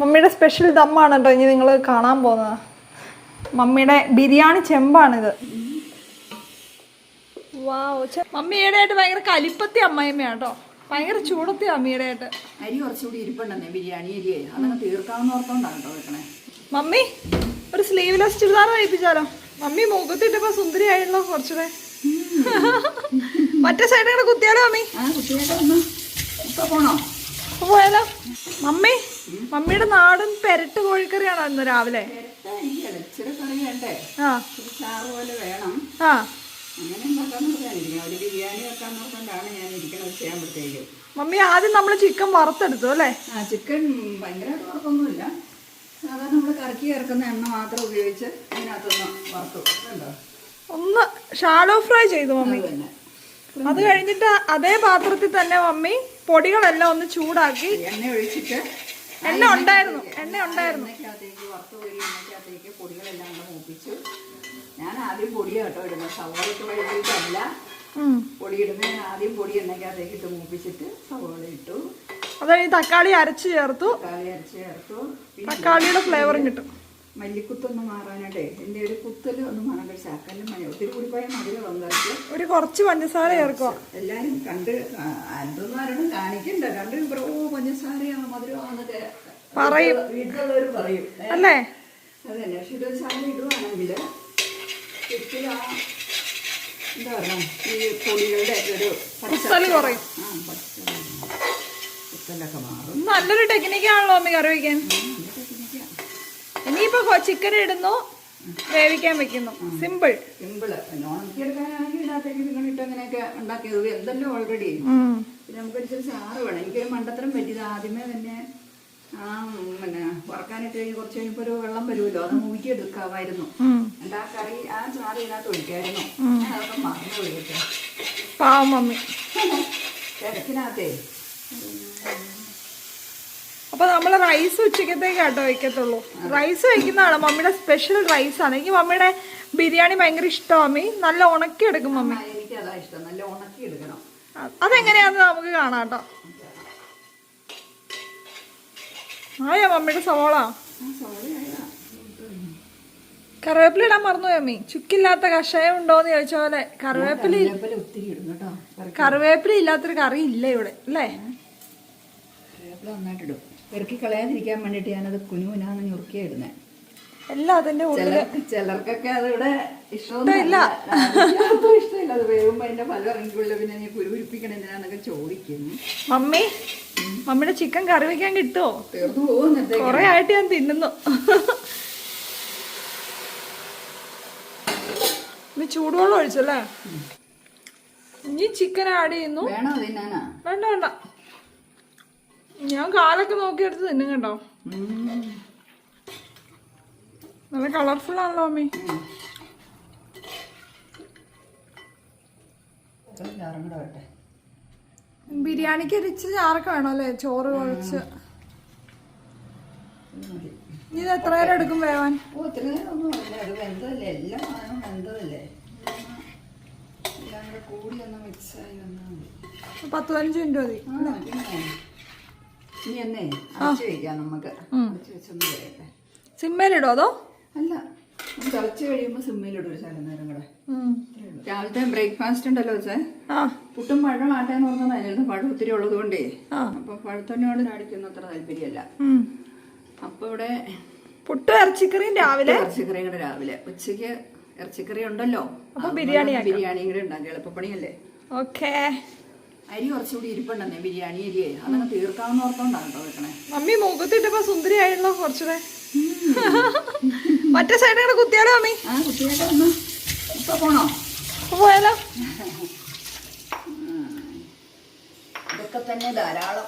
മമ്മിയുടെ സ്പെഷ്യൽ ദമ്മാണ് കേട്ടോ ഇനി നിങ്ങൾ കാണാൻ പോകുന്നത്. മമ്മിയുടെ ബിരിയാണി ചെമ്പാണിത്. വാവ് ആയിട്ട് ഭയങ്കര കലിപ്പത്തി അമ്മായിമ്മയാണ് കേട്ടോ ഭയങ്കര ചൂടത്തി അമ്മീടെയായിട്ട് അരി കുറച്ചുകൂടി ഇരിപ്പുണ്ടെന്നേ ബിരിയാണി അരിയേ അതങ്ങ് തീർക്കാവുന്ന ഓർത്തോണ്ടാണ് കേട്ടോ വെക്കണേ. മമ്മി ഒരു സ്ലീവ്ലെസ് ചുരിദാർ കഴിപ്പിച്ചാലോ മമ്മി മുഖത്തിട്ടപ്പോ സുന്ദരിയായല്ലോ കുറച്ചുകൂടെ. മറ്റേ സൈഡ് കൂടെ കുത്തിയാലോ മമ്മി? പോണോ? പോയാലോ? മമ്മി മമ്മിയുടെ നാടൻ പെരട്ട് കോഴിക്കറിയാണോ ഇന്ന് രാവിലെ? ഇച്ചിരി കറി വേണ്ടേ? ആ. ചാറ് പോലെ വേണം. ആ. മമ്മി ആദ്യം നമ്മൾ ചിക്കൻ വറുത്തെടുത്തു അല്ലേ? ആ ചിക്കൻ ഭയങ്കരമായിട്ട് വറുക്കൊന്നുമില്ല സാധാരണ നമ്മൾ കറക്കി ഇറക്കുന്ന എണ്ണ മാത്രം ഉപയോഗിച്ച് അതിനകത്തൊന്ന് വറുത്തു. ഒന്ന് ഷാലോ ഫ്രൈ ചെയ്തു മമ്മി. അത് കഴിഞ്ഞിട്ട് അതേ പാത്രത്തിൽ തന്നെ മമ്മി പൊടികളെല്ലാം ഒന്ന് ചൂടാക്കി എണ്ണ ഒഴിച്ചിട്ട് എണ്ണ ഉണ്ടായിരുന്നു എണ്ണ ഉണ്ടായിരുന്നു. എണ്ണയ്ക്കകത്തേക്ക് വറുത്ത് കോരി എണ്ണയ്ക്കകത്തേക്ക് പൊടികളെല്ലാം കൂടെ മൂപ്പിച്ചു. ഞാൻ ആദ്യം പൊടിയാട്ടോ ഇടുന്നത്. സവോള ഇട്ട് വഴുകിയിട്ടല്ല പൊടി ഇടുന്നത് ആദ്യം പൊടി എണ്ണയ്ക്കകത്തേക്ക് ഇട്ട് മൂപ്പിച്ചിട്ട് സവാള ഇട്ടു. അതായത് തക്കാളി അരച്ച് ചേർത്തു. തക്കാളി അരച്ച് ചേർത്തു. തക്കാളിയുടെ ഫ്ലേവറും കിട്ടും. മല്ലിക്കുത്തൊന്ന് മാറാനായിട്ടേ എന്റെ ഒരു കുത്തൽ ഒന്ന് മാറാൻ കഴിച്ചു ശക്കലും മഞ്ഞ ഒത്തിരി കൂടി പോയാൽ മധുരം വന്നിട്ട് ഒരു കുറച്ച് പഞ്ചസാര ചേർക്കും എല്ലാരും കണ്ട് അതൊന്നും കാണിക്കണ്ട. കണ്ട് ബ്രോ പഞ്ചസാരയാണ് മധുരമാണെന്നൊക്കെ പറയും. വീട്ടിലുള്ളവർ പറയും. അല്ലേ? അതന്നെ. പക്ഷെ ഇതൊരു സാധനം ഇടുവാണെങ്കിൽ ശരിക്കും ആ എന്താ പറയുക ഈ പൊടികളുടെ ഒരു കുത്തൽ കുറയും. ആ കുത്തലൊക്കെ മാറും. നല്ലൊരു ടെക്നിക്കാണല്ലോ അമ്മ കറി വയ്ക്കാൻ. ഇനിയിപ്പോ ചിക്കൻ ഇടുന്നു. വേവിക്കാൻ വെക്കുന്നു. സിമ്പിൾ പിന്നെ ഉണക്കിയെടുക്കാനാണെങ്കിൽ ഇതിനകത്തേക്ക് നിങ്ങളിട്ട് അങ്ങനെയൊക്കെ ഉണ്ടാക്കിയത് എന്തെല്ലാം ഓൾറെഡി പിന്നെ നമുക്ക് ഇച്ചിരി ചാറ് വേണം. എനിക്കൊരു മണ്ടത്തരം പറ്റിയത് ആദ്യമേ തന്നെ ആ പിന്നെ വറക്കാനിട്ട് കഴിഞ്ഞ് കുറച്ച് കഴിഞ്ഞപ്പോൾ ഒരു വെള്ളം വരുമല്ലോ. അത് ഊറ്റിയെടുക്കാമായിരുന്നു. എന്റെ ആ കറി ആ ചാറ് ഇതിനകത്ത് ഒഴിക്കായിരുന്നു. അതൊക്കെ മറന്നു വിളിക്കട്ടെ പാവം മമ്മി. തിരക്കിനകത്തേ അപ്പൊ നമ്മൾ റൈസ് ഉച്ചക്കത്തേക്ക് കേട്ടോ വെക്കത്തുള്ളൂ റൈസ് വെക്കുന്നതാണ് മമ്മിയുടെ സ്പെഷ്യൽ റൈസ് ആണ്. എനിക്ക് മമ്മിയുടെ ബിരിയാണി ഭയങ്കര ഇഷ്ടമാണ് മമ്മി. നല്ല ഉണക്കി എടുക്കും മമ്മി. അതെങ്ങനെയാന്ന് നമുക്ക് കാണാം കേട്ടോ. ആയോ മമ്മിയുടെ സോളിയായതാ കറിവേപ്പില ഇടാൻ മറന്നുപോയി അമ്മി ചുക്കില്ലാത്ത കഷായം ഉണ്ടോന്ന് ചോദിച്ച പോലെ കറിവേപ്പില കറിവേപ്പില ഇല്ലാത്തൊരു കറി ഇല്ല ഇവിടെ അല്ലേ? കറിവേപ്പില നന്നായിട്ടിടും. ഇറക്കി കളയാതിരിക്കാൻ വേണ്ടിയിട്ട് ഞാനത് കുനുകുനാന്ന് ഞുറുക്കിയ ഇടുന്നേ. എല്ലാം അതിന്റെ ഉള്ളിൽ ചിലർക്കൊക്കെ അതിവിടെ ഇഷ്ടമൊന്നുമില്ല ഇഷ്ടമില്ല. അത് വേവുമ്പോ അതിന്റെ ഫലം ഇറങ്ങിക്കുള്ള പിന്നെ നീ കുരുപിടിപ്പിക്കണ എന്തിനാന്നൊക്കെ ചോദിക്കും മമ്മി മമ്മിയുടെ ചിക്കൻ കറി വെക്കാൻ കിട്ടുമോ തീർന്നു പോകുന്നതേ കൊറേ ആയിട്ട് ഞാൻ തിന്നുന്നു. ഇനി ചൂടുവെള്ളം ഒഴിച്ചല്ലേ? ഇനി ചിക്കൻ ആഡ് ചെയ്യുന്നു. വേണ്ട വേണ്ട. ഞാൻ കാലൊക്കെ നോക്കിയെടുത്ത് തിന്നും കേട്ടോ. നല്ല കളർഫുൾ ആണല്ലോ അമ്മി. ബിരിയാണിക്ക് ഇരിച്ച് ചാറൊക്കെ വേണം അല്ലേ? ചോറ് കുഴച്ച്. ഇത് എത്ര നേരം എടുക്കും വേവാൻ? പത്ത് പതിനഞ്ച് മിനിറ്റ് മതി. ഇനി എന്നേ അടച്ചു വയ്ക്കാം നമുക്ക്. അടച്ചു വെച്ചൊന്ന് വരട്ടെ സിമ്മയിലിടോ അതോ? അല്ല തിളച്ച് കഴിയുമ്പോൾ സിമ്മയിലിടും ഒരു ശകലം നേരം കൂടെ. രാവിലത്തെ ബ്രേക്ക്ഫാസ്റ്റ് ഉണ്ടല്ലോ വെച്ചേ ആ. പുട്ടും പഴം ആട്ടെന്ന് പറഞ്ഞാൽ അതിനകത്ത് പഴം ഒത്തിരി ഉള്ളത് കൊണ്ടേ. അപ്പൊ പഴത്തന്നോട് അടിക്കുന്ന അത്ര താല്പര്യമല്ല. അപ്പൊ ഇവിടെ പുട്ടും ഇറച്ചിക്കറിയും രാവിലെ? ഇറച്ചിക്കറി കൂടെ രാവിലെ. ഉച്ചയ്ക്ക് ഇറച്ചിക്കറി ഉണ്ടല്ലോ. അപ്പൊ ബിരിയാണി ബിരിയാണിയും കൂടെ ഉണ്ടാക്കി എളുപ്പപ്പണിയല്ലേ ഓക്കേ. അരി കുറച്ചുകൂടി ഇരിപ്പുണ്ടെന്നേ ബിരിയാണി അരിയേ അതങ്ങ് തീർക്കാവുന്ന ഓർത്തോണ്ടാണ് കേട്ടോ വെക്കണേ. മമ്മി മുഖത്തിട്ടപ്പോ സുന്ദരിയായല്ലോ കുറച്ചുകൂടെ? മറ്റേ സൈഡ് കൂടെ കുത്തിയാലോ മമ്മി? ആ ഒന്ന്. ഇപ്പൊ പോണോ? പോയാലോ? ഇതൊക്കെ തന്നെ ധാരാളം.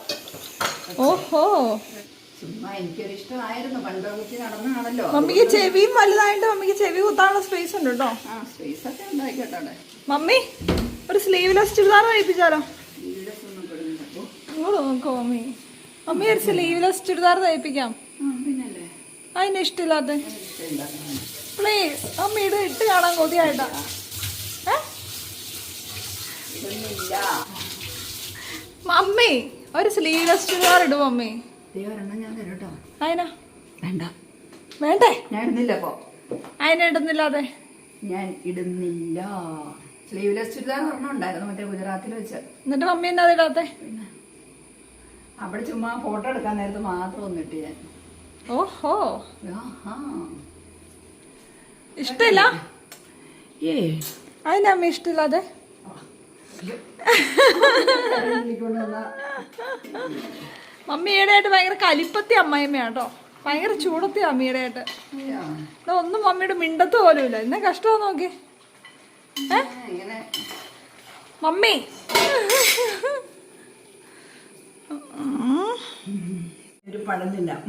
ഓഹോ. ചുമ്മാ എനിക്കൊരു ഇഷ്ടമായിരുന്നു. പണ്ട് കുത്തി നടന്നാണല്ലോ മമ്മിക്ക് ചെവിയും വലുതായിട്ട് മമ്മിക്ക് ചെവി കുത്താനുള്ള സ്പേസ് ഉണ്ട് കേട്ടോ ആ സ്പേസ് ഒക്കെ ഉണ്ടായിക്കോട്ടെ മമ്മി ഒരു സ്ലീവ്ലെസ് ചുരിദാർ പെടുന്നില്ല നോക്കോ മമ്മി. മമ്മി ചുരിദാർ തയ്പ്പിക്കാം. പിന്നല്ലേ? അതിന് ഇഷ്ടമില്ലാത്ത പ്ലീസ് മമ്മി ഇത് ഇട്ട് കാണാൻ കൊതിയായിട്ടാ? മമ്മി ഒരു സ്ലീവ്ലെസ് ചുരിദാർ ഇടും മമ്മി. അതിനാ? വേണ്ട. വേണ്ടേ? ഞാൻ ഇടുന്നില്ല അപ്പോ അതിനെ ഇടുന്നില്ലാതെ. ഞാൻ ഇടുന്നില്ല. സ്ലീവ്ലെസ് ചുരിദാർ ഒരെണ്ണം ഉണ്ടായിരുന്നു മറ്റേ ഗുജറാത്തിൽ വെച്ച്. എന്നിട്ട് മമ്മി എന്താ ഇടാത്തെ? അവിടെ ചുമ്മാ ഫോട്ടോ എടുക്കാൻ നേരത്ത് മാത്രം ഒന്നിട്ട് ഞാൻ. ഓഹോ. ഇഷ്ടല്ല? ഏ. അതിനമ്മ ഇഷ്ടമില്ലാതെ വന്ന മമ്മി ഈടെയായിട്ട് ഭയങ്കര കലിപ്പത്തി അമ്മായിമ്മയാട്ടോ. ഭയങ്കര ചൂടത്തി അമ്മയുടെ ആയിട്ട് ഒന്നും മമ്മിയുടെ മിണ്ടത്ത് പോലും ഇല്ല. എന്നെ കഷ്ടമാ നോക്കി. മമ്മി. ഒരു പഴം തിന്നാം.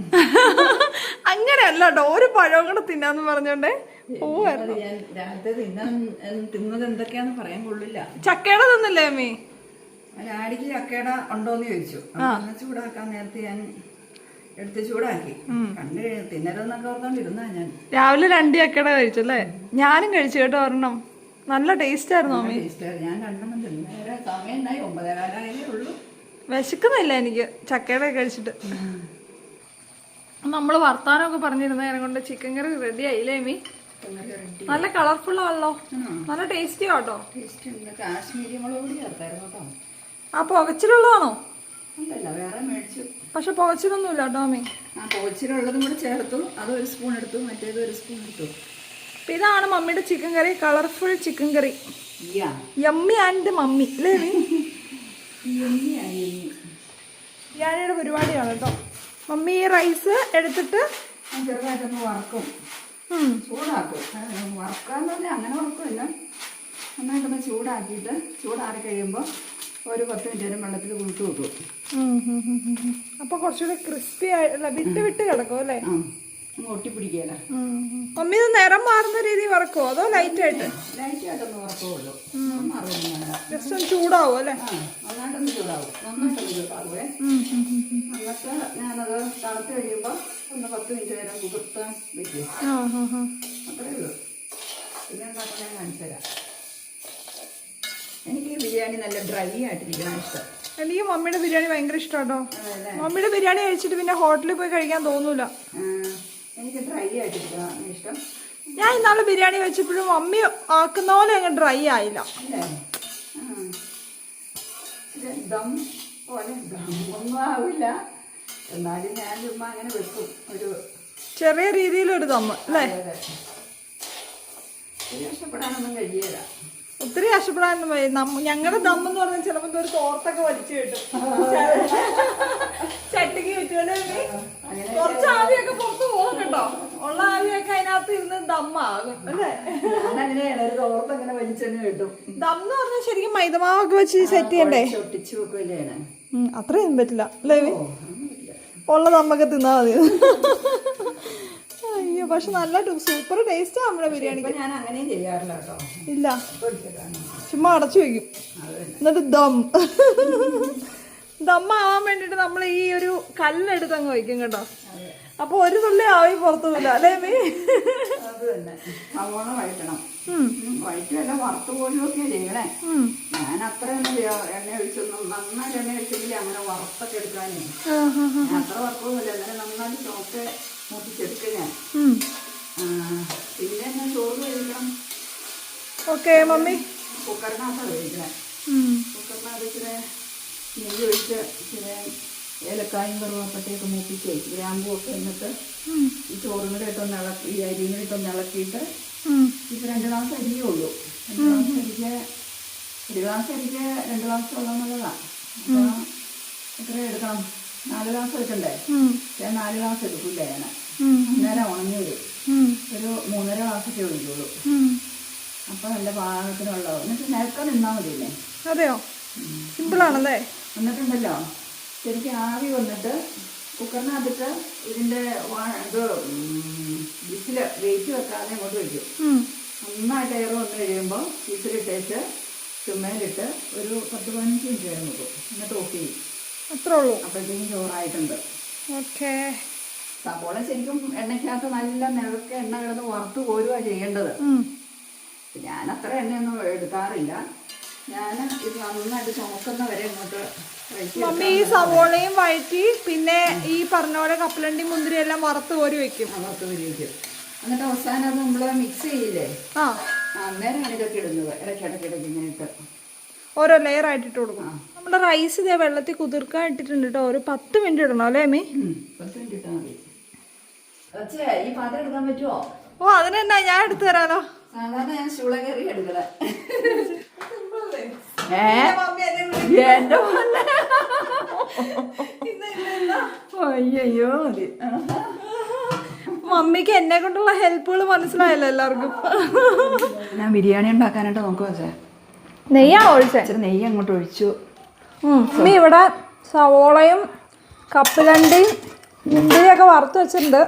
അങ്ങനെയല്ല കേട്ടോ ഒരു പഴവും കൂടെ തിന്നാന്ന് പറഞ്ഞോണ്ടേ. ഞാൻ രാവിലത്തെ തിന്നാൻ തിന്നത് എന്തൊക്കെയാന്ന് പറയാൻ കൊള്ളില്ല. ചക്കയുടെ തിന്നില്ലേ അമ്മി? ആടിക്ക് ചക്കയുടെ ഉണ്ടോന്ന് ചോദിച്ചു. അപ്പൊ ചൂടാക്കാൻ നേരത്തെ ഞാൻ എടുത്ത് ചൂടാക്കി. കണ്ടു തിന്നരുതെന്നൊക്കെ ഓർത്തോണ്ടിരുന്നാ ഞാൻ. രാവിലെ രണ്ട് ചക്കയുടെ കഴിച്ചല്ലേ? ഞാനും കഴിച്ചു കേട്ടോ ഒരെണ്ണം. നല്ല ടേസ്റ്റ് ആയിരുന്നു ടേസ്റ്റ് ഞാൻ രണ്ടെണ്ണം തിന്നു. നേരെ സമയം ഉണ്ടായി ഒമ്പതേ കാലായതേ ഉള്ളൂ. വിശക്കുന്നില്ല എനിക്ക്. ചക്കയുടെ കഴിച്ചിട്ട്. നമ്മൾ വർത്താനമൊക്കെ പറഞ്ഞിരുന്ന നേരം കൊണ്ട് ചിക്കൻ കറി റെഡി ആയില്ലേ മീ നല്ല കളർഫുൾ ആണല്ലോ നല്ല ടേസ്റ്റി ആട്ടോ ആ പുകച്ചിലുള്ളതാണോ? പക്ഷെ വേറെ ഇല്ല കേട്ടോ മീ ആ പുകച്ചിലുള്ളതും കൂടെ ചേർത്തു. അത് ഒരു സ്പൂൺ എടുത്തു. മറ്റേത് ഒരു സ്പൂൺ എടുത്തു. അപ്പൊ ഇതാണ് മമ്മിയുടെ chicken curry colourful chicken curry yummy and mummy അല്ലേ മീ ബിരിയാണിയുടെ പരിപാടിയാണ് കേട്ടോ. മമ്മി ഈ റൈസ് എടുത്തിട്ട് ഞാൻ ചെറുതായിട്ടൊന്ന് വറക്കും. ചൂടാക്കും. വറക്കാന്ന് പറഞ്ഞാൽ അങ്ങനെ വറക്കുമില്ല. നന്നായിട്ടൊന്ന് ചൂടാക്കിയിട്ട് ചൂടാറി കഴിയുമ്പോൾ ഒരു പത്ത് മിനിറ്റ് നേരം വെള്ളത്തിൽ കുളിട്ട് വെക്കും അപ്പോൾ കുറച്ചുകൂടി ക്രിസ്പി ആയിട്ടുള്ള വിട്ട് വിട്ട് കിടക്കും അല്ലേ? മമ്മി ഇത് നിറം മാറുന്ന രീതി വറക്കുമോ അതോ ലൈറ്റ് ആയിട്ട് വറക്കുള്ളൂ വേണ്ട. ജസ്റ്റ് ഒന്ന് ചൂടാവും അല്ലേ? നന്നായിട്ടൊന്ന് ചൂടാവും. നന്നായിട്ടൊന്ന്. എന്നിട്ട് ഞാനത് തണുത്ത് കഴിയുമ്പോൾ ഒന്ന് പത്ത് മിനിറ്റ് നേരം കുതിർത്താൻ വെക്കും. ആ, ആ, ആ. അത്രേ ഉള്ളൂ. പിന്നെ ഉണ്ടാക്കാൻ ഞാൻ കാണിച്ചു തരാം. എനിക്ക് ബിരിയാണി നല്ല ഡ്രൈ ആയിട്ടിരിക്കണം ഇഷ്ടം. എനിക്ക് മമ്മിയുടെ ബിരിയാണി ഭയങ്കര ഇഷ്ടമാട്ടോ മമ്മിയുടെ ബിരിയാണി കഴിച്ചിട്ട് പിന്നെ ഹോട്ടലിൽ പോയി കഴിക്കാൻ തോന്നൂല. എനിക്ക് ഡ്രൈ ആയിട്ടിരിക്കണം ഇഷ്ടം. ഞാൻ ഇന്നാൾ ബിരിയാണി വെച്ചപ്പോഴും മമ്മി ആക്കുന്ന പോലെ അങ്ങ് ഡ്രൈ ആയില്ല. ദം പോലെ ദമ്മൊന്നും ആവില്ല. എന്നാലും ഞാൻ ചുമ്മാ അങ്ങനെ വെക്കും ഒരു ചെറിയ രീതിയിലൊരു ദമ്മ് അല്ലേ. ഇഷ്ടപ്പെടാനൊന്നും കഴിയില്ല ഒത്തിരി കഷ്ടപ്പെടാനൊന്നും. നമ്മ- ഞങ്ങളുടെ ദമ്മെന്ന് പറഞ്ഞാൽ ചിലപ്പോ ഒരു തോർത്തൊക്കെ വലിച്ചു കിട്ടും. ചട്ടിക്ക് കിട്ടുമല്ലേ കുറച്ച് ആവിയൊക്കെ പുറത്ത് പോകും കേട്ടോ. ഉള്ള ആവിയൊക്കെ അതിനകത്ത് ഇരുന്ന് ദമ്മാകും. അല്ലേ? ഒരു തോർത്ത് അങ്ങനെ വലിച്ചെന്നെ കിട്ടും. ദം എന്ന് പറഞ്ഞാൽ ശരിക്കും മൈദമാവൊക്കെ വെച്ച് സെറ്റ് ചെയ്യണ്ടേ? ഒട്ടിച്ചു വെക്കുകയല്ലേ അത്രയൊന്നും പറ്റില്ല. അല്ലേ ഉള്ള ദമ്മൊക്കെ തിന്നാ മതി. പക്ഷെ നല്ല സൂപ്പർ ടേസ്റ്റാ നമ്മുടെ ബിരിയാണി ഇപ്പൊ ഞാൻ അങ്ങനെയും ചെയ്യാറില്ല കേട്ടോ. ഇല്ല. ചുമ്മാ അടച്ചു വെക്കും എന്നിട്ട് ദം. ദം ആവാൻ വേണ്ടിട്ട് നമ്മൾ ഈ ഒരു കല്ലെടുത്ത് അങ്ങ് വയ്ക്കും കേട്ടോ. അപ്പൊ ഒരു തുള്ളി ആവി പുറത്തു പോവില്ല അല്ലേ മീ സവോള വഴറ്റണം വഴറ്റുമല്ല വറുത്ത് പോലും ഒക്കെ ചെയ്യണേ ഞാൻ അത്ര എണ്ണ ഒഴിച്ചൊന്നും നന്നായിട്ട് എണ്ണ ഒഴിച്ചെങ്കിൽ അങ്ങനെ വറുത്തൊക്കെ എടുക്കാനേ. അത്ര വറുപ്പൊന്നുമില്ല എന്നാലും ചോക്കെ മൂപ്പിച്ചെടുക്കുക ഞാൻ ആ, പിന്നെ ഞാൻ ചോറ് കഴിക്കണം ഓക്കെ മമ്മി. കുക്കറിനകത്താണ് കഴിക്കണേ ഉം. കുക്കറിനകത്ത് ഇച്ചിരി നെയ്യ് ഒഴിച്ച് ഇച്ചിരി ഏലക്കായും കറുവാപ്പട്ടയൊക്കെ മൂപ്പിച്ച് ഗ്രാമ്പും ഒക്കെ എന്നിട്ട് ഈ ചോറും കൂടെ ഇട്ടൊന്ന് ഇളക്കി ഈ അരിയും കൂടെ ഇട്ടൊന്ന് ഇളക്കിയിട്ട് ഇത് രണ്ടു രണ്ട് ഗ്ലാസ് അരിയേ ഉള്ളൂ. രണ്ട് ഗ്ലാസ് അരിക്ക് ഒരു ഗ്ലാസ് അരിക്ക് രണ്ട് ഗ്ലാസ് ഉള്ളതാണ് എന്നുള്ളതാണ് എത്ര എടുക്കണം. നാല് ഗ്ലാസ് എടുക്കണ്ടേ. ഞാൻ നാല് ഗ്ലാസ് എടുക്കില്ല ഞാൻ. അന്നേരം ഉണങ്ങി വരും. ഒരു മൂന്നര ഗ്ലാസ്സൊക്കെ ഒഴിക്കുള്ളൂ അപ്പൊ നല്ല പാകത്തിനുള്ള എന്നിട്ട് നിന്നാ മതി മതിയല്ലേ? അതെയോ? സിമ്പിൾ ആണല്ലേ? എന്നിട്ടുണ്ടല്ലോ ശരിക്കും ആവി വന്നിട്ട് കുക്കറിനകത്തിട്ട് ഇതിന്റെ ഇത് വിസിൽ വെയിറ്റ് വെക്കാതെ ഇങ്ങോട്ട് വയ്ക്കും. നന്നായിട്ട് എയർ വന്നു കഴിയുമ്പോൾ വിസിലിട്ടേച്ച് ചുമ്മയിലിട്ട് ഒരു പത്ത് പതിനഞ്ച് മിനിറ്റ് വരെ വെക്കും. എന്നിട്ട് ഓഫ് ചെയ്യും. അത്രേ ഉള്ളൂ. അപ്പോഴത്തേക്കും ചോറായിട്ടുണ്ട്. ഓക്കെ. സബോള ശരിക്കും എണ്ണയ്ക്കകത്ത് നല്ല നിഴക്ക് എണ്ണ കിടന്ന് വറുത്ത് കോരുക ചെയ്യേണ്ടത്. ഞാൻ അത്ര എണ്ണയൊന്നും എടുക്കാറില്ല. ഞാൻ ഇത് നന്നായിട്ട് ചുമക്കുന്ന വരെ ഇങ്ങോട്ട് മമ്മി ഈ സവോളയും വഴറ്റി പിന്നെ ഈ പറഞ്ഞ പോലെ കപ്പലണ്ടി മുന്തിരി എല്ലാം വറുത്ത് കോരി വെക്കും. വറുത്ത് കോരി വെക്കും. എന്നിട്ട് അവസാനം അത് നമ്മൾ മിക്സ് ചെയ്യില്ലേ? ആ. അന്നേരം ഇതൊക്കെ ഇടുന്നത്. ഇടയ്ക്ക് ഇടയ്ക്ക് ഇടയ്ക്ക് ഇങ്ങനെ ഇട്ട് ഓരോ ലെയർ ആയിട്ട് ഇട്ട് കൊടുക്കും നമ്മുടെ റൈസ് ഇതേ വെള്ളത്തിൽ കുതിർക്കാൻ ഇട്ടിട്ടുണ്ട് കേട്ടോ ഒരു പത്ത് മിനിറ്റ് ഇടണം അല്ലേ അമ്മി? ഓ അതിനെന്നാ ഞാൻ എടുത്തു തരാലോ? മതി. മമ്മിക്ക് എന്നെ കൊണ്ടുള്ള ഹെൽപ്പുകൾ മനസ്സിലായല്ലോ എല്ലാവർക്കും. ഞാൻ ബിരിയാണി ഉണ്ടാക്കാനായിട്ട് നോക്കുവാ നെയ്യാണോ ഒഴിച്ചേ? ഇച്ചിരി നെയ്യ് അങ്ങോട്ട് ഒഴിച്ചു. ഉമ്മി ഇവിടെ സവോളയും കപ്പലണ്ടിയും മുന്തിരിയൊക്കെ വറുത്ത് വെച്ചിട്ടുണ്ട്.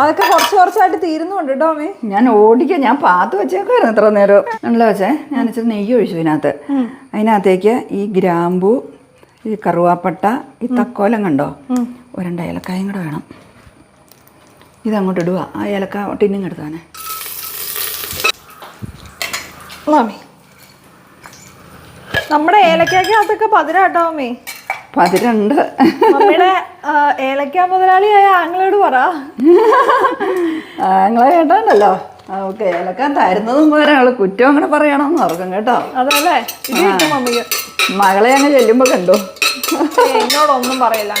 അതൊക്കെ കുറച്ച് കുറച്ചായിട്ട് തീരുന്നുണ്ട് കേട്ടോ അമ്മി. ഞാൻ ഓടിക്കാൻ ഞാൻ പാത്ത് വെച്ചേക്കായിരുന്നു ഇത്ര നേരം. ഉണ്ടല്ലോ വെച്ചേ ഞാൻ ഇച്ചിരി നെയ്യ് ഒഴിച്ചു ഇതിനകത്ത്. അതിനകത്തേക്ക് ഈ ഗ്രാമ്പു ഈ കറുവാപ്പട്ട ഈ തക്കോലം കണ്ടോ? ഒരണ്ട ഏലക്കായും കൂടെ വേണം. ഇതങ്ങോട്ട് ഇടുക ആ ഏലക്ക ടിന്നിങ് എടുത്താനെ മമ്മി നമ്മുടെ ഏലക്കകത്തൊക്കെ പതിരാട്ടോ അമ്മേ. പതിരുണ്ട്. മമ്മിയുടെ ആ, ഏലക്ക മുതലാളിയായ ആങ്ങളോട് പറ. ആങ്ങളെ കേട്ടോണ്ടല്ലോ. ഓക്കെ ഏലക്ക തരുന്നതും പോരാ. ആൾ കുറ്റം അങ്ങനെ പറയണമെന്ന് ഓർക്കും കേട്ടോ. അതല്ലേ മമ്മിക്ക്. മകളെ അങ്ങ് ചെല്ലുമ്പോ കണ്ടു? എന്നോടൊന്നും പറയില്ല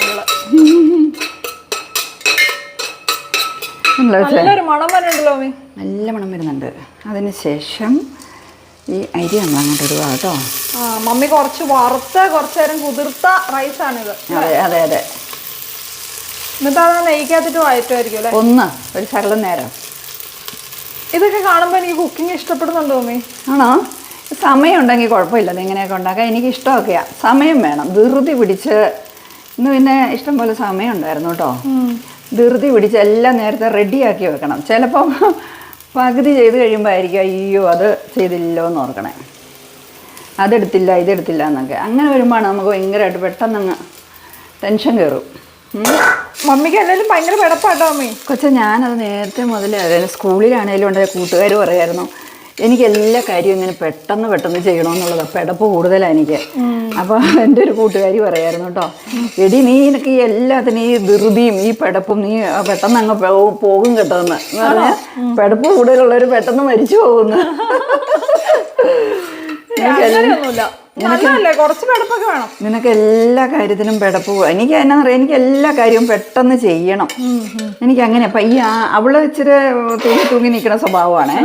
നല്ലൊരു മണം മമ്മി നല്ല മണം വരുന്നുണ്ട്. അതിന് ശേഷം ഈ അരി നമ്മൾ അങ്ങോട്ട് ഇടുക കേട്ടോ. മമ്മി കുറച്ച് വറുത്ത കുറച്ചു നേരം കുതിർത്ത റൈസാണിത്. അതെ അതെ അതെ. എന്നിട്ട് അത് നെയ്ക്കകത്തിട്ട് വയറ്റുമായിരിക്കും അല്ലേ? ഒന്ന് ഒരു ശകലം നേരം. ഇതൊക്കെ കാണുമ്പോൾ എനിക്ക് കുക്കിംഗ് ഇഷ്ടപ്പെടുന്നുണ്ടോ മമ്മി? ആണോ? സമയം ഉണ്ടെങ്കിൽ കുഴപ്പമില്ല അത് ഇങ്ങനെയൊക്കെ ഉണ്ടാക്കാൻ എനിക്ക് ഇഷ്ടമൊക്കെയാണ് സമയം വേണം. ധൃതി പിടിച്ച് ഇന്ന് പിന്നെ ഇഷ്ടം പോലെ സമയം ഉണ്ടായിരുന്നു കേട്ടോ ധൃതി പിടിച്ച് എല്ലാം നേരത്തെ റെഡിയാക്കി വെക്കണം. ചിലപ്പം പകുതി ചെയ്ത് കഴിയുമ്പോൾ ആയിരിക്കും അയ്യോ അത് ചെയ്തില്ലോ എന്ന് ഓർക്കണേ. അതെടുത്തില്ല ഇതെടുത്തില്ല എന്നൊക്കെ. അങ്ങനെ വരുമ്പോഴാണ് നമുക്ക് ഭയങ്കരമായിട്ട് പെട്ടെന്നങ്ങ് ടെൻഷൻ കയറും. മമ്മിക്ക് എല്ലാവരും ഭയങ്കര പിടപ്പാട്ടോ അമ്മ? കൊച്ചാ ഞാനത് നേരത്തെ മുതലേ അതായത് സ്കൂളിലാണേലും ഉണ്ടായ കൂട്ടുകാർ പറയായിരുന്നു എനിക്ക് എല്ലാ കാര്യവും ഇങ്ങനെ പെട്ടെന്ന് പെട്ടെന്ന് ചെയ്യണമെന്നുള്ളതാണ് പെടപ്പ് കൂടുതലാണ് എനിക്ക്. അപ്പോൾ എന്റെ ഒരു കൂട്ടുകാരി പറയായിരുന്നു കേട്ടോ എടി നീ എനിക്ക് ഈ എല്ലാത്തിനും ഈ ധൃതിയും ഈ പെടപ്പും നീ പെട്ടെന്ന് അങ്ങ് പോകും കേട്ടോ എന്ന്. പറഞ്ഞാൽ പെടപ്പ് കൂടുതലുള്ളവർ പെട്ടെന്ന് മരിച്ചു പോകുന്നു. നിനക്ക് എല്ലാ കാര്യത്തിനും പെടപ്പ്. എനിക്ക് എന്നാ പറയാ എനിക്ക് എല്ലാ കാര്യവും പെട്ടെന്ന് ചെയ്യണം. എനിക്ക് അങ്ങനെ അപ്പൊ ഈ അവൾ ഇച്ചിരി തൂങ്ങി തൂങ്ങി നിൽക്കുന്ന സ്വഭാവമാണ്.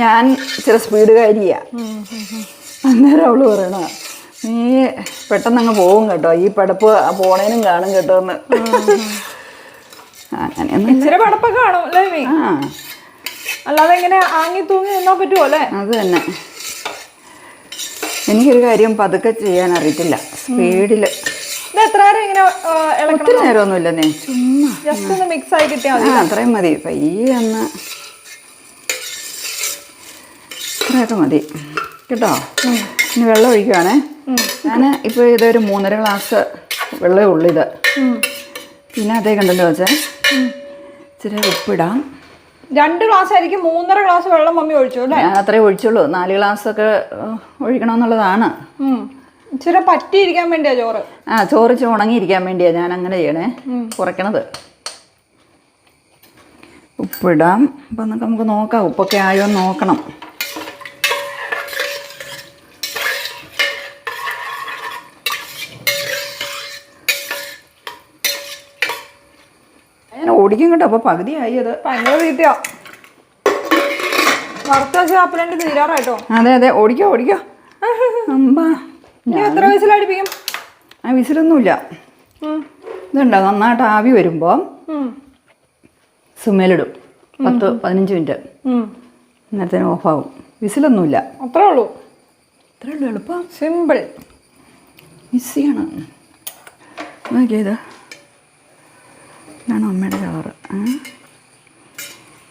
ഞാൻ ഇച്ചിരി സ്പീഡുകാരിയാ. അന്നേരം അവൾ പറയണ നീ പെട്ടെന്ന് അങ്ങ് പോകും കേട്ടോ. ഈ പെടപ്പ് പോണേനും കാണും കേട്ടോ എന്ന്. അങ്ങനെയൊന്നും പിടപ്പൊക്കെ അല്ലാതെ ഇങ്ങനെ ആങ്ങി തൂങ്ങി നിന്നാ പറ്റുമോ അല്ലേ? അത് തന്നെ. എനിക്കൊരു കാര്യം പതുക്കെ ചെയ്യാൻ അറിയത്തില്ല. സ്പീഡിൽ. ഇത് എത്ര നേരം ഇങ്ങനെ ഒത്തിരി നേരമൊന്നുമില്ലെന്നേ ചുമ്മാ. ജസ്റ്റ് ഒന്ന് മിക്സ് ആയി കിട്ടിയാൽ ആ മതി അത്രയും മതി. പയ്യെ ഒന്ന്. ഇത്രയൊക്കെ മതി. കേട്ടോ? ഇനി വെള്ളം ഒഴിക്കുവാണേ. ഞാൻ ഇപ്പോൾ ഇതൊരു മൂന്നര ഗ്ലാസ് വെള്ളമേ ഉള്ളൂ ഇത്. പിന്നെ അതേ കണ്ടല്ലോ വെച്ചേ ഇച്ചിരി ഉപ്പിടാം. രണ്ട് ഗ്ലാസ് ആയിരിക്കും മൂന്നര ഗ്ലാസ് വെള്ളം മമ്മി ഒഴിച്ചു അല്ലേ? ഞാൻ അത്രേ ഒഴിച്ചുള്ളൂ. നാല് ഗ്ലാസ് ഒക്കെ ഒഴിക്കണമെന്നുള്ളതാണ്. ഇച്ചിരി പറ്റിയിരിക്കാൻ വേണ്ടിയാ ചോറ്. ആ ചോറ് ചുണങ്ങിയിരിക്കാൻ വേണ്ടിയാ ഞാൻ അങ്ങനെ ചെയ്യണേ കുറയ്ക്കണത്. ഉപ്പിടാം. അപ്പം നമുക്ക് നമുക്ക് നോക്കാം. ഉപ്പൊക്കെ ആയോ നോക്കണം. ഞാൻ ഓടിക്കും കേട്ടോ. അപ്പോൾ പകുതിയായി അത്. ഭയങ്കര തീറ്റയാ. വറുത്ത തീരാറായിട്ടോ? അതെ അതെ. ഓടിക്കോ ഓടിക്കോ. അമ്പാ. എത്ര വയസ്സിലടിപ്പിക്കും ആ വിസിലൊന്നുമില്ല. ഇതുണ്ടോ? നന്നായിട്ട് ആവി വരുമ്പോൾ സുമേലിടും. പത്ത് പതിനഞ്ച് മിനിറ്റ്. അന്നേരത്തേനും ഓഫാവും. വിസിലൊന്നുമില്ല. അത്രേ ഉള്ളൂ. അത്രേ ഉള്ളൂ എളുപ്പം. സിമ്പിൾ. ഈസിയാണ്. നോക്കിയത് ഇതാണ് അമ്മയുടെ ചോറ്?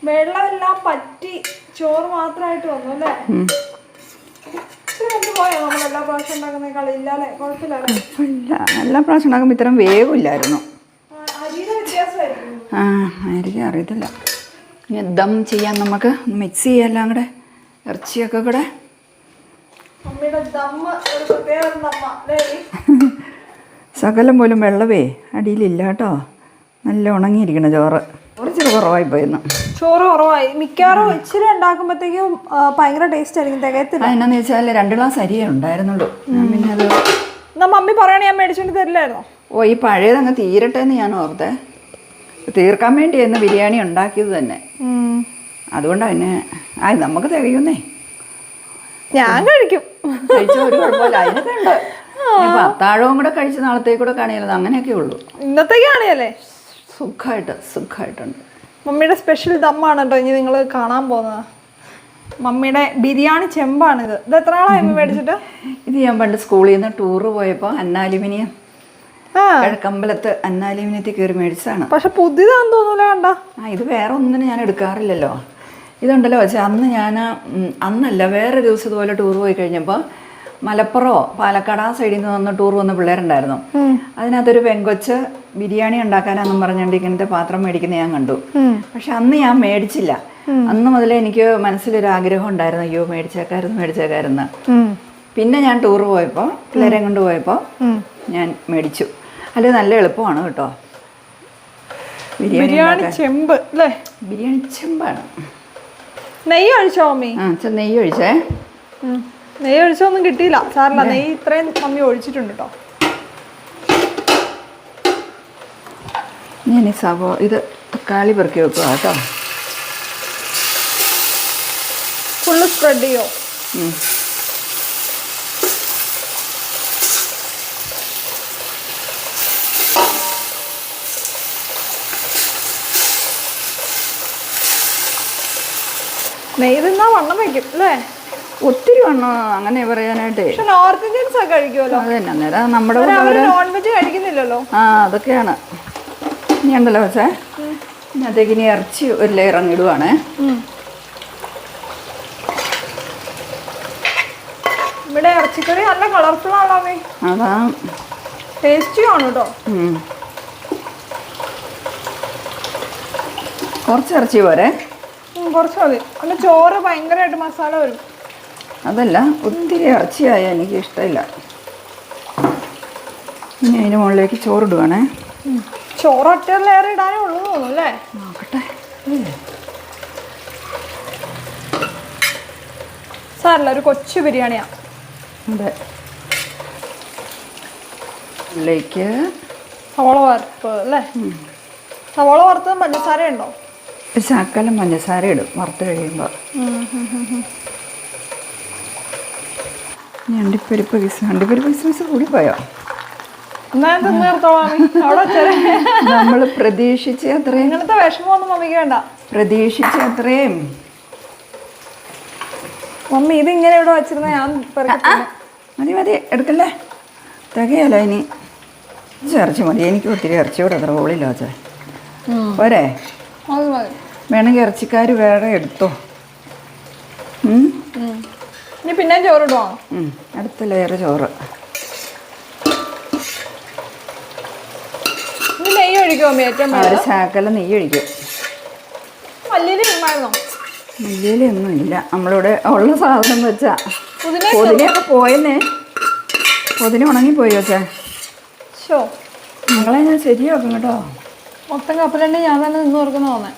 വെള്ളമെല്ലാം പറ്റി. ചോറ് മാത്രമായിട്ട് വന്നു അല്ലേ? എല്ലാ പ്രാവശ്യം ഉണ്ടാക്കുമ്പോ ഇത്തരം ഉണ്ടാക്കുമ്പോൾ ഇത്രയും വേവില്ലായിരുന്നു ആ, ആയിരിക്കും അറിയത്തില്ല. ഇനി ദം ചെയ്യാൻ നമുക്ക്. മിക്സ് ചെയ്യാം എല്ലാം കൂടെ ഇറച്ചിയൊക്കെ കൂടെ. സകലം പോലും വെള്ളവേ. അടിയിലില്ല കേട്ടോ. നല്ല ഉണങ്ങിയിരിക്കണം ചോറ്. കുറച്ചിട്ട് കുറവായി പോയിരുന്നു ചോറ് കുറവായി. മിക്കവാറും ഇച്ചിരി ഉണ്ടാക്കുമ്പോഴത്തേക്കും ഭയങ്കര ടേസ്റ്റ് ആയിരിക്കും. തികയത്തില്ല. എന്നാന്ന് വെച്ചാൽ രണ്ട് ഗ്ലാസ് അരിയേ ഉണ്ടായിരുന്നുള്ളൂ. പിന്നെ അത് എന്നാ മമ്മി പറയണേ ഞാൻ മേടിച്ചോണ്ട് തരില്ലായിരുന്നോ? ഓ ഈ പഴയതങ്ങ് തീരട്ടെ എന്ന് ഞാൻ ഓർത്തേ. തീർക്കാൻ വേണ്ടിയായിരുന്നു ബിരിയാണി ഉണ്ടാക്കിയത് തന്നെ. അതുകൊണ്ടാണ് പിന്നെ ആ നമുക്ക് തികയുന്നേ. ഞാൻ കഴിക്കും. ഒരു കുഴപ്പമില്ല. അതിനൊക്കെ ഉണ്ട്. ഇനിയിപ്പോ അത്താഴവും കൂടെ കഴിച്ച് നാളത്തേക്കൂടെ കാണിയല്ലോ അങ്ങനെയൊക്കെ ഉള്ളൂ. ഇന്നത്തേക്കാണല്ലേ സുഖമായിട്ട് സുഖമായിട്ടുണ്ട് മമ്മിയുടെ സ്പെഷ്യൽ ദമ്മാണ് കേട്ടോ ഇനി നിങ്ങൾ കാണാൻ പോകുന്നത്. മമ്മിയുടെ ബിരിയാണി ചെമ്പാണിത്. ഇത് എത്ര നാളായി അമ്മ മേടിച്ചിട്ട്? ഇത് ഞാൻ പണ്ട് സ്കൂളിൽ നിന്ന് ടൂറ് പോയപ്പോൾ അന്നാലുമിനിയം ആ. കിഴക്കമ്പലത്ത് അന്നാലുമിനിയത്തിൽ കയറി മേടിച്ചതാണ്. പക്ഷെ പുതിയതാന്ന് തോന്നൂല കണ്ട. ആ ഇത് വേറെ ഒന്നിനും ഞാൻ എടുക്കാറില്ലല്ലോ. ഇതുണ്ടല്ലോ പക്ഷെ അന്ന് ഞാൻ അന്നല്ല വേറെ ദിവസം ഇതുപോലെ ടൂർ പോയി കഴിഞ്ഞപ്പോൾ മലപ്പുറമോ പാലക്കാട് ആ സൈഡിൽ നിന്ന് വന്ന് ടൂർ വന്ന പിള്ളേരുണ്ടായിരുന്നു. അതിനകത്തൊരു പെങ്കൊച്ച് ബിരിയാണി ഉണ്ടാക്കാനാന്നും പറഞ്ഞുകൊണ്ട് ഇങ്ങനത്തെ പാത്രം മേടിക്കുന്ന ഞാൻ കണ്ടു. പക്ഷെ അന്ന് ഞാൻ മേടിച്ചില്ല. അന്ന് മുതലേ എനിക്ക് മനസ്സിലൊരു ആഗ്രഹം ഉണ്ടായിരുന്നു അയ്യോ മേടിച്ചേക്കായിരുന്നു മേടിച്ചേക്കായിരുന്നു. പിന്നെ ഞാൻ ടൂർ പോയപ്പോൾ പിള്ളേരെ കൊണ്ട് പോയപ്പോൾ ഞാൻ മേടിച്ചു. അല്ലെ നല്ല എളുപ്പമാണ് കേട്ടോ. ബിരിയാണി ചെമ്പ് അല്ലേ? ബിരിയാണി ചെമ്പാണ്. നെയ്യ് ഒഴിച്ചോ മമ്മി ആ ചെ നെയ്യ് ഒഴിച്ചേ. നെയ്യ് ഒഴിച്ചൊന്നും കിട്ടിയില്ല സാറില്ല നെയ്യ് ഇത്രയും കമ്മി ഒഴിച്ചിട്ടുണ്ട് കേട്ടോ ഞാൻ ഈ സവോ ഇത് തക്കാളി പെറുക്കി വെക്കുക കേട്ടോ ഫുള്ള് സ്പ്രെഡ് ചെയ്യോ? നെയ്തിന്നാ നെയ്യ് തിന്നാ വണ്ണം വെക്കും അല്ലേ ഒത്തിരി വണ്ണോ അങ്ങനെ പറയാനായിട്ടേ. നോർത്ത് ഇന്ത്യൻസ് ഒക്കെ കഴിക്കുമല്ലോ? അത് തന്നെ അന്നേരം നമ്മുടെ നോൺ വെജ് കഴിക്കുന്നില്ലല്ലോ? ആ അതൊക്കെയാണ്. ഇനി ഉണ്ടല്ലോ പക്ഷേ അതിനകത്തേക്ക് ഇനി ഇറച്ചി ഒരു ലെയർ അങ്ങിടുവാണ് ഇവിടെ ഇറച്ചിക്കറി നല്ല കളർഫുൾ ആണോ അതാ. ടേസ്റ്റി ആണ് കേട്ടോ കുറച്ച് ഇറച്ചി പോരെ. കുറച്ച് മതി. ചോറ് ഭയങ്കരമായിട്ട് മസാല വരും. അതല്ല ഒത്തിരി ഇറച്ചിയായ എനിക്ക് ഇഷ്ടമില്ല. ഇനി അതിന് മുകളിലേക്ക് ചോറിടുവാണേ. ചോറൊറ്റ ചോറ് ഒറ്റ ലെയർ ഇടാനേ ഉള്ളൂ തോന്നുന്നു അല്ലേ? നോക്കട്ടെ. സാരല്ല ഒരു കൊച്ചു ബിരിയാണിയാ. അതെ. ഉള്ളിലേക്ക് സവോള വറുപ്പ് അല്ലേ? സവോള വറുത്തതും പഞ്ചസാര ഉണ്ടോ ശകലം പഞ്ചസാര ഇടും വറുത്ത് കഴിയുമ്പോൾ ഇനി അണ്ടിപ്പരിപ്പ് പീസ് അണ്ടിപ്പരിപ്പ് പീസ് പീസ് കൂടിപ്പോയോ പോയോ നമ്മൾ പ്രതീക്ഷിച്ച അത്രയും. ഇങ്ങനത്തെ വിഷമമൊന്നും മമ്മിക്ക് വേണ്ട. പ്രതീക്ഷിച്ച അത്രയും. മമ്മി ഇതിങ്ങനെ ഇവിടെ വച്ചിരുന്ന ഞാൻ മതി മതി എടുക്കല്ലേ? തികയല്ലോ ഇനി. ഇറച്ചി മതി. എനിക്ക് ഒത്തിരി ഇറച്ചി കൂടെ അത്ര ഓളില്ല വെച്ചേ പോരെ? വേണമെങ്കിൽ ഇറച്ചിക്കാർ വേറെ എടുത്തോ. ഇനി പിന്നെ ചോറിടുമോ. അടുത്ത ലെയർ ചോറ്. ഇനി നെയ്യ് ഒഴിക്കുമോ മമ്മി ഏറ്റവും ആ, ഒരു മേലെ ശാക്കല നെയ്യ് ഒഴിക്കും. മല്ലിയില ഇടുമായിരുന്നോ മല്ലിയിലൊന്നും ഇല്ല. നമ്മളിവിടെ ഉള്ള സാധനം വെച്ചാ. പുതിന പൊതിനൊക്കെ പോയെന്നേ. ഉണങ്ങി ഉണങ്ങിപ്പോയി വെച്ചാ ഷോ നിങ്ങളെ ഞാൻ ശരിയാക്കും കേട്ടോ. മൊത്തം കപ്പലണ്ടി ഞാൻ തന്നെ നിന്ന് ഓർക്കുന്ന തോന്നേ.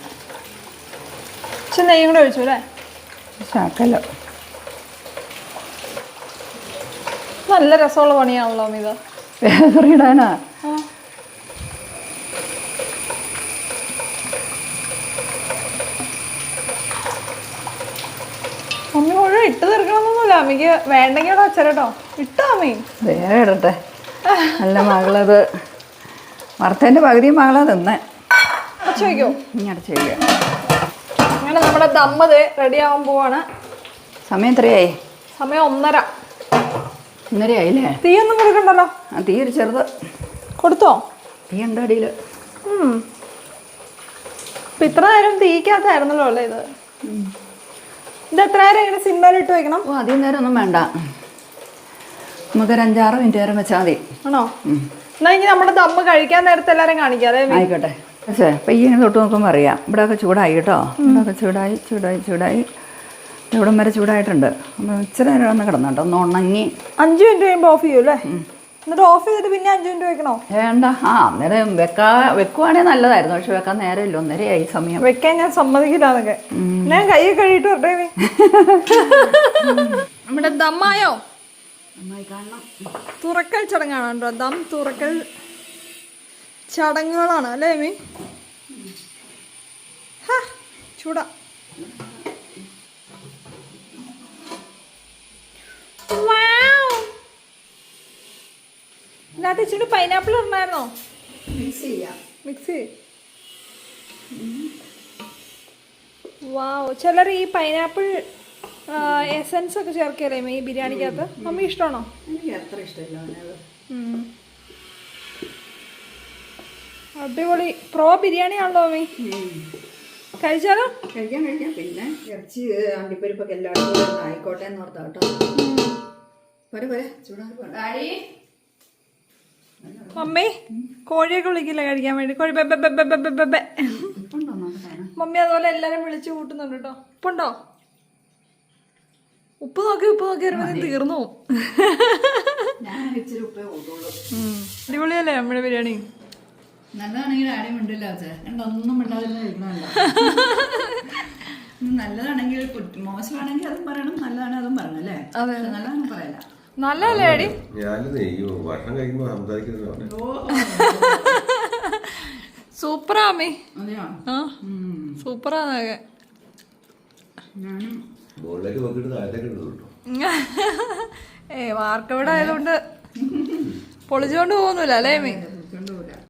പക്ഷെ നെയ്യും കൂടെ ഒഴിച്ചു അല്ലേ ശാക്കല നല്ല രസമുള്ള പണിയാണല്ലോ അമിത. വേറെ ഇടാനാ? മുഴുവൻ ഇട്ട് തീർക്കണമെന്നൊന്നുമില്ല അമ്മയ്ക്ക് വേണ്ടെങ്കിൽ ഇവിടെ വെച്ചരട്ടോ. ഇട്ടോ അമ്മി? വേറെ ഇടട്ടെ. നല്ല മകളത്. വറുത്തതിന്റെ പകുതി മകളാ തിന്നെ. അടച്ചു വയ്ക്കോ ഇനി അടച്ച് വയ്ക്കുക അങ്ങനെ നമ്മുടെ ദമ്മത് റെഡി ആവാൻ പോവാണ്. സമയം എത്രയായി? സമയം ഒന്നര. ഇന്നലെ ആയില്ലേ തീയൊന്നും കൊടുക്കണ്ടല്ലോ? ആ തീ ഒരു ചെറുത്. കൊടുത്തോ? തീ ഉണ്ട് അടിയിൽ. ഇത്ര നേരം തീക്കകത്തായിരുന്നല്ലോ അല്ലേ ഇത്? ഇത് എത്ര നേരം ഇങ്ങനെ ഇട്ട് വെക്കണം? ഓ അധികം നേരം ഒന്നും വേണ്ട. നമുക്കൊരു അഞ്ചാറ് മിനിറ്റ് നേരം വെച്ചാൽ മതി. ആണോ? എന്നാ ഇനി നമ്മുടെ ദമ്മ് കഴിക്കാൻ നേരത്തെ എല്ലാവരും കാണിക്കാം. അല്ലേ ആയിക്കോട്ടെ. പക്ഷേ ഈ ഇങ്ങനെ തൊട്ട് നോക്കുമ്പോൾ അറിയാം. ഇവിടെയൊക്കെ ചൂടായി കേട്ടോ. ഇവിടെയൊക്കെ ചൂടായി ചൂടായി ചൂടായി. ഇവിടം വരെ ചൂടായിട്ടുണ്ട്. അപ്പോൾ ഇച്ചിരി നേരം ഒന്ന് കിടന്നുണ്ട് ഒന്ന് ഉണങ്ങി. അഞ്ച് മിനിറ്റ് കഴിയുമ്പോൾ ഓഫ് ചെയ്യൂല്ലേ? അല്ലേ എന്നിട്ട് ഓഫ് ചെയ്തിട്ട് പിന്നെ അഞ്ച് മിനിറ്റ് വെക്കണോ? വേണ്ട. ആ അന്നേരം വെക്കാ വെക്കുവാണെങ്കിൽ നല്ലതായിരുന്നു. പക്ഷെ വെക്കാൻ നേരമില്ല. ഒന്നരയായി സമയം. വെക്കാൻ ഞാൻ സമ്മതിക്കില്ല എന്നൊക്കെ ഞാൻ കൈ കഴിയിട്ട് വരട്ടെ നമ്മുടെ ദമ്മായോ? തുറക്കൽ ചടങ്ങാണ് കേട്ടോ. ദം തുറക്കൽ ചടങ്ങുകളാണ് അല്ലേ മീ ചൂടാ. ഇതിനകത്ത് ഇച്ചിരി പൈനാപ്പിൾ ഇടണമായിരുന്നോ? മിക്സ് ചെയ്യാം. മിക്സ് വാവ് ചിലർ ഈ പൈനാപ്പിൾ എസൻസ് ഒക്കെ ചേർക്കല്ലേ ഈ ബിരിയാണിക്കകത്ത്? മമ്മി ഇഷ്ടമാണോ? എനിക്ക് അത്ര ഇഷ്ടമില്ല. അടിപൊളി. പ്രോ ബിരിയാണി ആണല്ലോ മമ്മി കഴിച്ചാലോ? കഴിക്കാൻ കഴിക്കാം. പിന്നെ ഇറച്ചി അണ്ടിപ്പരിപ്പൊക്കെ ഒന്ന് ആയിക്കോട്ടെ എന്ന് ഓർത്താ കേട്ടോ. പോരെ പോരെ. ചൂടാറി പോരെ. മമ്മി കോഴിയെ കുളിക്കില്ല കഴിക്കാൻ വേണ്ടി? കോഴി മമ്മി അതുപോലെ എല്ലാരും വിളിച്ചു കൂട്ടുന്നുണ്ട് കേട്ടോ. ഉപ്പുണ്ടോ? ഉപ്പ് നോക്കി ഉപ്പ് നോക്കി വരുമ്പോ തീർന്നു. അടിപൊളിയല്ലേ നമ്മുടെ ബിരിയാണി? നല്ലതാണെങ്കിൽ ആരെയും മിണ്ടില്ല ഒന്നും മിണ്ടാതില്ല നല്ലതാണെങ്കിൽ മോശമാണെങ്കിൽ അതും പറയണം നല്ലതാണെങ്കിൽ അതും പറയണം അല്ലേ? നല്ലതാണെന്ന് പറയല നല്ലല്ലേ അടി ഞാനിത് ഭക്ഷണം ഏ വാർക്കവിടെ ആയതുകൊണ്ട് പൊളിച്ചോണ്ട് പോകുന്നില്ല അല്ലേ അമ്മേ